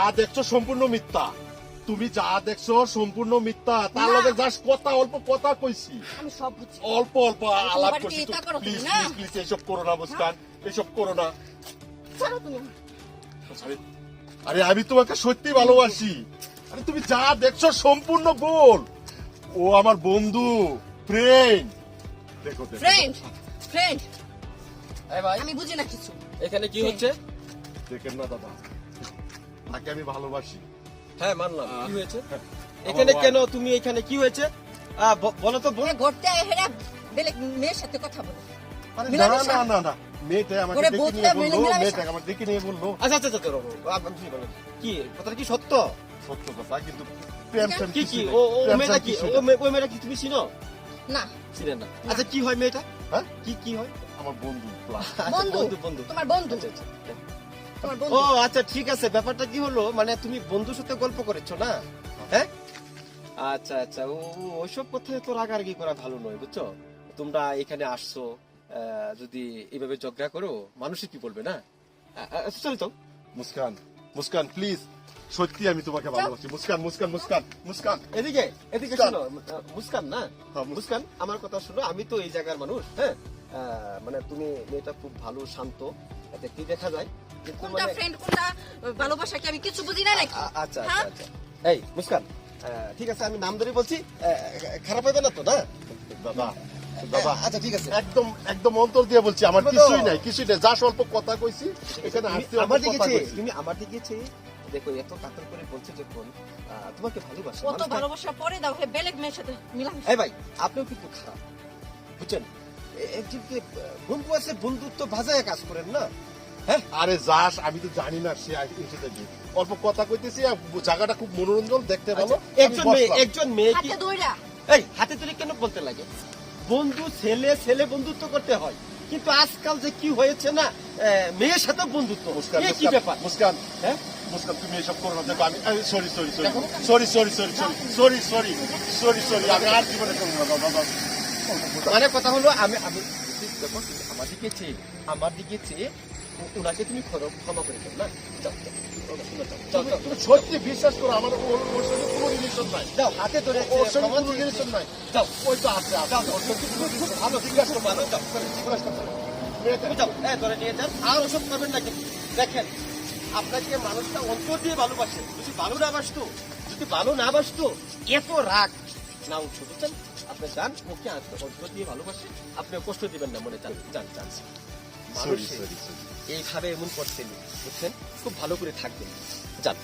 যা দেখছ সম্পূর্ণ মিথ্যা। তুমি যা দেখছ সম্পূর্ণ মিথ্যা। তার। লগে জাস্ট কথা অল্প কথা কইছি। আমি সব বুঝছি। অল্প অল্প আলাপ করছি। করো প্লিজ না? প্লিজ প্লিজ এসব করো না মুস্কান। এসব করো না। আরে, আরে আমি তোমাকে সত্যি ভালোবাসি। আরে তুমি যা দেখছ সম্পূর্ণ গোল। ও আমার বন্ধু ফ্রেন্ড দেখো দেখো ফ্রেন্ড ফ্রেন্ড এই ভাই আমি বুঝি না কিছু। এখানে কি হচ্ছে? দেখেন না দাদা। তাকে আমি ভালোবাসি। হ্যাঁ মানলাম। কি হয়েছে? হ্যাঁ, এখানে কেন তুমি এখানে? কি হয়েছে? বলো তো বল। ঘরতে হেরা বেলেগ মেয়ের সাথে কথা বলে। না মিলামিশা। না না না। মেয়েটা আমাকে করে নিয়ে বলল মেয়েটা আমাকে ডেকে নিয়ে বলল। আচ্ছা আচ্ছা আচ্ছা কি? কথাটা কি সত্য? সত্য কথা কিন্তু প্রেম প্রেম কি কি ও ও মেয়েটা কি ও নেই। মে- ওই মেয়েটা কি তুমি চিনো? না। আচ্ছা কি হয় মেয়েটা? হ্যাঁ? কি কি হয়? আমার বন্ধু। আচ্ছা, বন্ধু। বন্ধু তোমার বন্ধু। আচ্ছা, আচ্ছা। তোমার ও আচ্ছা ঠিক আছে। ব্যাপারটা কি হলো? মানে তুমি বন্ধুর সাথে গল্প করেছ না? হ্যাঁ? আচ্ছা আচ্ছা। ও ওইসব কথায় তো রাগারাগি করা ভালো নয় বুঝছ? তোমরা এখানে আসছো যদি এইভাবে ঝগড়া করো মানুষে কি বলবে না? আচ্ছা, চল তো। মুস্কান মুস্কান প্লিজ সত্যি আমি তোমাকে ভালোবাসি। মুস্কান মুস্কান মুস্কান মুস্কান। এদিকে এদিকে মুস্কান। শোনো মুস্কান না? হ্যাঁ, মুস্কান। আমার কথা শোনো আমি তো এই জায়গার মানুষ হ্যাঁ? আহ, মানে তুমি মেয়েটা খুব ভালো শান্ত দেখতে দেখা যায়? কোনটা ফ্রেন্ড কোনটা ভালোবাসা কি আমি কিছু বুঝি না নাকি? আচ্ছা হ্যাঁ? আচ্ছা। আচ্ছা এই মুস্কান ঠিক আছে আমি নাম ধরে বলছি খারাপ হবে না তো না? দাদা দাদা আচ্ছা ঠিক আছে। একদম একদম অন্তর দিয়ে বলছি আমার কিছুই নাই কিছুই নাই। যা স্বল্প কথা কইছি এখানে আসতে আমার দিকে তুমি আমার দিকে দেখো এত কাতর করে বলছে যখন তোমাকে ভালোবাসে কত ভালোবাসা পরে দাও হে বেলেগ মেয়ের সাথে মিলামিশা। এই ভাই আপনিও কিন্তু খারাপ বুঝছেন? একজনকে বন্ধু আছে বন্ধুত্ব ভাজায় কাজ করেন না? হ্যাঁ আরে যাস আমি তো জানি না সে এসে থাকি অল্প কথা কইতেছি জায়গাটা খুব মনোরঞ্জন দেখতে ভালো। আচ্ছা, একজন মেয়ে একজন মেয়ে কি হাতে এই হাতে তুলে কেন বলতে লাগে? বন্ধু ছেলে ছেলে বন্ধুত্ব করতে হয়। কিন্তু আজকাল যে কি হয়েছে না মেয়ের সাথে বন্ধুত্ব। মুস্কান কি ব্যাপার? মুস্কান হ্যাঁ? মুস্কান তুমি এসব করো না দেখো আমি sorry sorry sorry sorry sorry sorry sorry sorry sorry sorry আমি আর জীবনে করব না মানে কথা হলো আমি আমি দেখো আমার দিকে চেয়ে আমার দিকে চেয়ে ওনাকে তুমি ক্ষমা করে না? যাও যাও, ওনার সঙ্গে যাও, যাও, তুমি যাও, তুমি সত্যি বিশ্বাস করো আমার ওর ওর কোনো রিলেশন নাই। যাও হাতে ধরে ওর সঙ্গে কোনো রিলেশন নাই। যাও ওই তো আছে আছে। যাও, ওর সঙ্গে কোনো খুব ভালো নাই। ঠিক আছে ভালো যাও। তুমি যাও। হ্যাঁ ধরে নিয়ে যান আর ওসব করবেন না কিন্তু দেখেন আপনাকে মানুষটা অন্তর দিয়ে ভালোবাসে। যদি ভালো না বাসতো যদি ভালো না বাসতো এত রাগ। না উঠছো বুঝছেন আপনি যান ওকে আসতে অন্তর দিয়ে ভালোবাসে। আপনি কষ্ট দিবেন না মনে যান যান যান। মানুষ. এইভাবে এমন করছেন বুঝছেন? খুব ভালো করে থাকবেন যান।